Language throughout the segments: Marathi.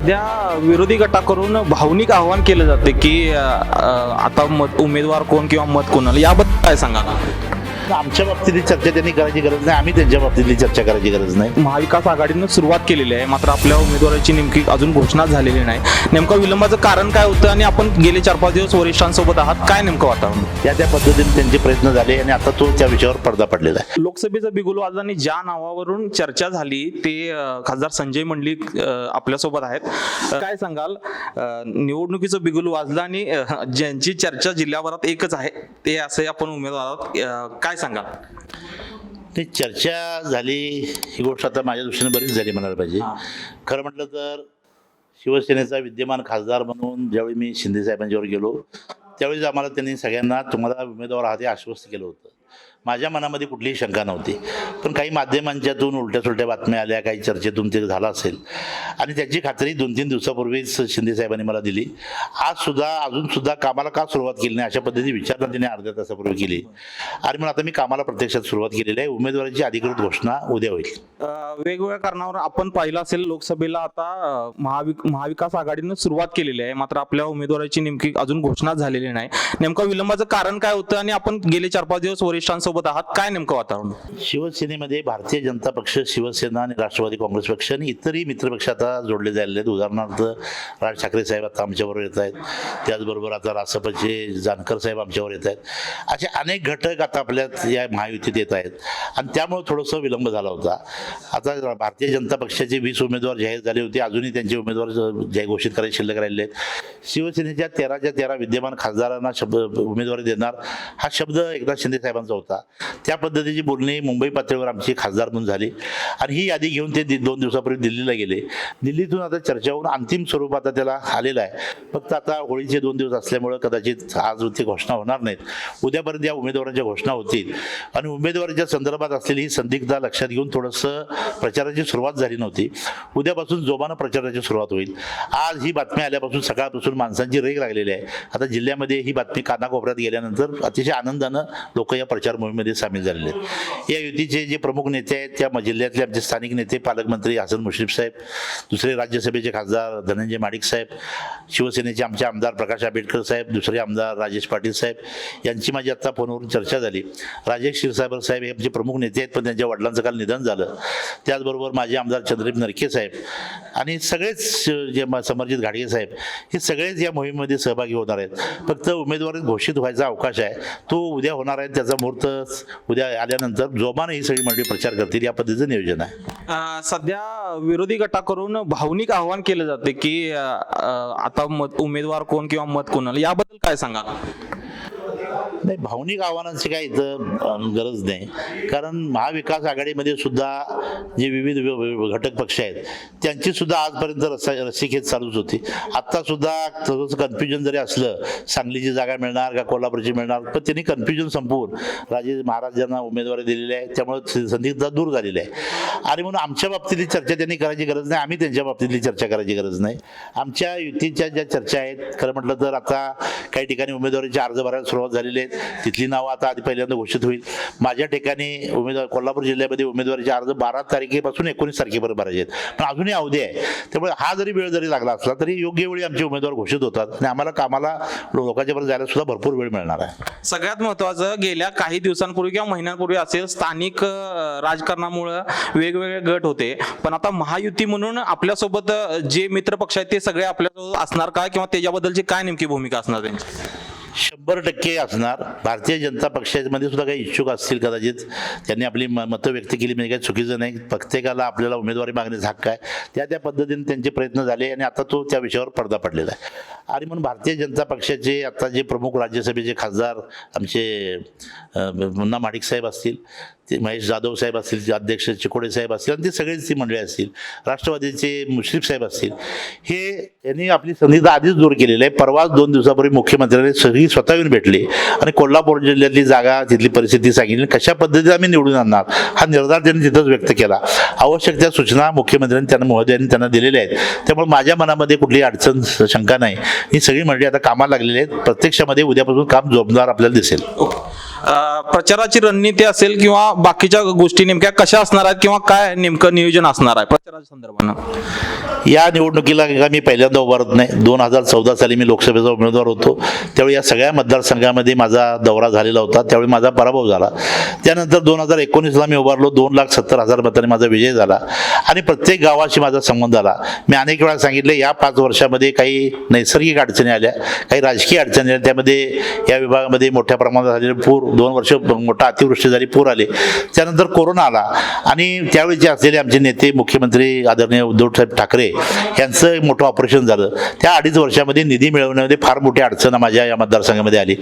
सध्या विरोधी गटाकडून भावनिक आवाहन केलं जाते की आता मत उमेदवार कोण किंवा मत कोणाला याबद्दल काय सांगा आमच्या बाबतीतली चर्चा त्यांनी करायची गरज नाही? आम्ही त्यांच्या बाबतीतली चर्चा करायची गरज नाही. महाविकास आघाडीनं सुरुवात केलेली आहे. मात्र आपल्या उमेदवाराची नेमकी अजून घोषणा झालेली नाही. नेमकं विलंबाचं कारण काय होतं आणि आपण गेले चार पाच दिवस वरिष्ठांसोबत आहात? काय नेमकं वातावरण? त्या त्या पद्धतीने त्यांचे प्रयत्न झाले आणि आता तो त्या विषयावर पडदा पडलेला आहे. लोकसभेचा बिगुल वाजला ज्या नावावरून चर्चा झाली ते खासदार संजय मंडलिक आपल्यासोबत आहेत. काय सांगाल? निवडणुकीचं बिगुल वाजलं आणि ज्यांची चर्चा जिल्ह्याभरात एकच आहे ते असे आपण उमेदवार काय सांगाल ते चर्चा झाली. ही गोष्ट आता माझ्या दृष्टीने बरीच झाली म्हणायला पाहिजे. खरं म्हटलं तर शिवसेनेचा विद्यमान खासदार म्हणून ज्यावेळी मी शिंदे साहेबांच्यावर गेलो त्यावेळेस आम्हाला त्यांनी सगळ्यांना तुम्हाला उमेदवार आहात हे आश्वस्त केलं होतं. माझ्या मनामध्ये कुठलीही शंका नव्हती. पण काही माध्यमांच्यातून उलट्या सुलट्या बातम्या आल्या काही चर्चेतून ते झालं असेल. आणि त्याची खात्री दोन तीन दिवसापूर्वीच शिंदे साहेबांनी मला दिली. आज सुद्धा अजून सुद्धा कामाला का सुरुवात केली नाही अशा पद्धतीची विचारणा तिने अर्ध्या तासापूर्वी केली. आणि म्हणून आता मी कामाला प्रत्यक्षात सुरुवात केलेली आहे. उमेदवाराची अधिकृत घोषणा उद्या होईल. वेगवेगळ्या कारणावर आपण पाहिलं असेल लोकसभेला आता महाविक महाविकास आघाडीनं सुरुवात केलेली आहे. मात्र आपल्या उमेदवाराची नेमकी अजून घोषणा झालेली नाही. नेमकं विलंबाचं कारण काय होतं आणि आपण गेले चार पाच दिवस वरिष्ठांसोबत सोबत आहात? काय नेमकं वातावरण? शिवसेनेमध्ये भारतीय जनता पक्ष शिवसेना आणि राष्ट्रवादी काँग्रेस पक्ष आणि इतरही मित्रपक्ष आता जोडले जायले आहेत. उदाहरणार्थ राज ठाकरे साहेब आता आमच्याबरोबर येत आहेत. त्याचबरोबर आता रासपचे जानकर साहेब आमच्यावर येत आहेत. असे अनेक घटक आता आपल्या या महायुतीत येत आहेत. आणि त्यामुळे थोडंसं विलंब झाला होता. आता भारतीय जनता पक्षाचे वीस उमेदवार जाहीर झाले होते. अजूनही त्यांचे उमेदवार जाहीर घोषित करायचे शिल्लक राहिले आहेत. शिवसेनेच्या तेराच्या तेरा विद्यमान खासदारांना शब्द उमेदवारी देणार हा शब्द एकनाथ शिंदे साहेबांचा होता. त्या पद्धतीची बोलणी मुंबई पातळीवर आमची खासदार म्हणून झाली. आणि ही यादी घेऊन ते दि- दोन दिवसापूर्वी दिल्लीला गेले. दिल्लीतून आता चर्चा होऊन अंतिम स्वरूप आता त्याला आलेलं आहे. फक्त आता होळीचे दोन दिवस असल्यामुळं कदाचित आज ती घोषणा होणार नाहीत. उद्यापर्यंत या उमेदवारांच्या घोषणा होतील. आणि उमेदवाराच्या संदर्भात असलेली ही संदिग्धता लक्षात घेऊन थोडंसं प्रचाराची सुरुवात झाली नव्हती. उद्यापासून जोमानं प्रचाराची सुरुवात होईल. आज ही बातमी आल्यापासून सकाळपासून माणसांची रेग लागलेली आहे. आता जिल्ह्यामध्ये ही बातमी कानाकोपऱ्यात गेल्यानंतर अतिशय आनंदानं लोक या प्रचार मोहिमेमध्ये सामील झालेले आहेत. या युतीचे जे प्रमुख नेते आहेत त्या जिल्ह्यातले आमचे स्थानिक नेते पालकमंत्री हसन मुश्रीफ साहेब दुसरे राज्यसभेचे खासदार धनंजय माडिक साहेब शिवसेनेचे आमचे आमदार प्रकाश आंबेडकर साहेब दुसरे आमदार राजेश पाटील साहेब यांची माझी आत्ता फोनवरून चर्चा झाली. राजेश क्षीरसागर साहेब हे आमचे प्रमुख नेते आहेत पण त्यांच्या वडिलांचं काल निधन झालं. त्याचबरोबर माझे आमदार चंद्रदीप नरके साहेब आणि सगळेच जे म- समरजित घाडगे साहेब हे सगळेच या मोहिमेमध्ये सहभागी होणार आहेत. फक्त उमेदवारी घोषित व्हायचा अवकाश आहे. तो उद्या होणार आहे त्याचा मुहूर्त उद्या आल्यानंतर जोमानं ही सगळी मंडळी प्रचार करतील या पद्धतीचं नियोजन आहे. सध्या विरोधी गटाकडून भावनिक आवाहन केलं जाते की आता मत उमेदवार कोण किंवा मत कोणाला याबद्दल काय सांगा नाही भावनिक आव्हानांची काही इथं गरज नाही. कारण महाविकास आघाडीमध्ये सुद्धा जे विविध घटक पक्ष आहेत त्यांची सुद्धा आजपर्यंत रस्सा रस्सीखेच चालूच होती. आत्ता सुद्धा थोडंसं कन्फ्युजन जरी असलं सांगलीची जागा मिळणार का कोल्हापूरची मिळणार पण त्यांनी कन्फ्युजन संपवून राजे महाराजांना उमेदवारी दिलेली आहे. त्यामुळे संदिग्धता दूर झालेली आहे. आणि म्हणून आमच्या बाबतीतली चर्चा त्यांनी करायची गरज नाही. आम्ही त्यांच्या बाबतीतली चर्चा करायची गरज नाही. आमच्या युतीच्या ज्या चर्चा आहेत खरं म्हटलं तर आता काही ठिकाणी उमेदवारीचे अर्ज भरायला सुरुवात झालेली आहेत तिथली नावं आता आधी पहिल्यांदा घोषित होईल. माझ्या ठिकाणी उमेदवार कोल्हापूर जिल्ह्यामध्ये उमेदवारीचे अर्ज बारा तारखेपासून एकोणीस तारखेपर्यंत भरायचे आहेत. पण अजूनही अवधी आहे. त्यामुळे हा जरी वेळ जरी लागला असला तरी योग्य वेळी आमचे उमेदवार घोषित होतात. आणि आम्हाला कामाला लोकांच्यापर्यंत जायला सुद्धा भरपूर वेळ मिळणार आहे. सगळ्यात महत्वाचं गेल्या काही दिवसांपूर्वी किंवा महिन्यांपूर्वी असेल स्थानिक राजकारणामुळं वेगवेगळे गट होते. पण आता महायुती म्हणून आपल्यासोबत जे मित्र पक्ष आहेत ते सगळे आपल्यासोबत असणार का? किंवा त्याच्याबद्दलची काय नेमकी भूमिका असणार त्यांची? शंभर टक्के असणार. भारतीय जनता पक्षामध्ये सुद्धा काही इच्छुक असतील कदाचित. त्यांनी आपली म- मतं व्यक्त केली म्हणजे काही चुकीचं नाही. प्रत्येकाला आपल्याला उमेदवारी मागण्याचा हक्क आहे. त्या त्या पद्धतीने त्यांचे प्रयत्न झाले आणि आता तो त्या विषयावर पडदा पडलेला आहे. आणि म्हणून भारतीय जनता पक्षाचे आता जे प्रमुख राज्यसभेचे खासदार आमचे मुन्ना माडिक साहेब असतील ते महेश जाधव साहेब असतील अध्यक्ष चिकोडे साहेब असतील आणि ते सगळेच ती मंडळी असतील राष्ट्रवादीचे मुश्रीफ साहेब असतील हे यांनी आपली संधी आधीच दूर केलेली आहे. परवाच दोन दिवसापूर्वी मुख्यमंत्र्यांनी सगळी स्वतः येऊन भेटले. आणि कोल्हापूर जिल्ह्यातली जागा तिथली परिस्थिती सांगितली. कशा पद्धतीने आम्ही निवडून आणणार? हा निर्धार त्यांनी तिथंच व्यक्त केला. आवश्यक त्या सूचना मुख्यमंत्र्यांनी त्यांना महोदयांनी त्यांना दिलेल्या आहेत. त्यामुळे माझ्या मनामध्ये कुठली अडचण शंका नाही. ही सगळी मंडळी आता कामाला लागलेली आहेत. प्रत्यक्षामध्ये उद्यापासून काम जोमदार आपल्याला दिसेल. प्रचाराची रणनीती असेल किंवा बाकीच्या गोष्टी नेमक्या कशा असणार आहेत किंवा काय नेमकं नियोजन असणार आहे? प्रचाराच्या संदर्भानं. या निवडणुकीला का मी पहिल्यांदा उभारत नाही. दोन हजार चौदा साली मी लोकसभेचा उमेदवार होतो. त्यावेळी या सगळ्या मतदारसंघामध्ये माझा दौरा झालेला होता. त्यावेळी माझा पराभव झाला. त्यानंतर दोन हजार एकोणीसला मी उभारलो. दोन लाख सत्तर हजार मतांनी माझा विजय झाला. आणि प्रत्येक गावाशी माझा संबंध आला. मी अनेक वेळा सांगितले या पाच वर्षामध्ये काही नैसर्गिक अडचणी आल्या काही राजकीय अडचणी आल्या. त्यामध्ये या विभागामध्ये मोठ्या प्रमाणात झालेले पूर दोन वर्ष मोठा अतिवृष्टी झाली पूर आले. त्यानंतर कोरोना आला. आणि त्यावेळी जे असलेले आमचे नेते मुख्यमंत्री आदरणीय उद्धवसाहेब ठाकरे यांचं एक मोठं ऑपरेशन झालं. त्या अडीच वर्षामध्ये निधी मिळवण्यामध्ये फार मोठी अडचण माझ्या या मतदारसंघामध्ये आली.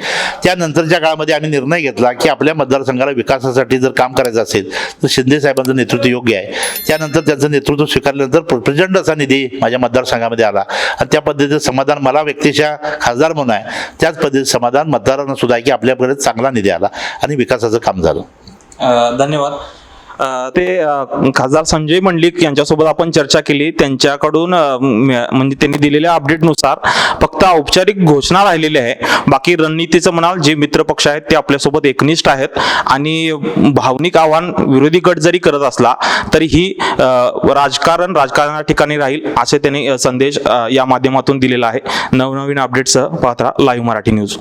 त्यानंतरच्या काळामध्ये आम्ही निर्णय घेतला की आपल्या मतदारसंघाला विकासासाठी जर काम करायचं असेल तर शिंदे साहेबांचं नेतृत्व योग्य आहे. त्यानंतर त्यांचं नेतृत्व स्वीकारल्यानंतर प्रचंड असा निधी माझ्या मतदारसंघामध्ये आला. आणि त्या पद्धतीचं समाधान मला व्यक्तिशः खासदार म्हणून आहे. त्याच पद्धतीचं समाधान मतदारांना सुद्धा आहे की आपल्याकडे चांगला निधी आला. आणि विकासाचं काम झालं. धन्यवाद. ते खासदार संजय मंडलिक यांच्यासोबत आपण चर्चा केली. त्यांच्याकडून म्हणजे त्यांनी दिलेल्या अपडेटनुसार फक्त औपचारिक घोषणा राहिलेली आहे बाकी रणनीतीचं म्हणाल जे मित्र पक्ष आहेत ते आपल्यासोबत एकनिष्ठ आहेत. आणि भावनिक आव्हान विरोधी गट जरी करत असला तरी ही राजकारण राजकारणा ठिकाणी राहील असे त्यांनी संदेश या माध्यमातून दिलेला आहे. नवनवीन अपडेटसह पाहत लाईव्ह मराठी न्यूज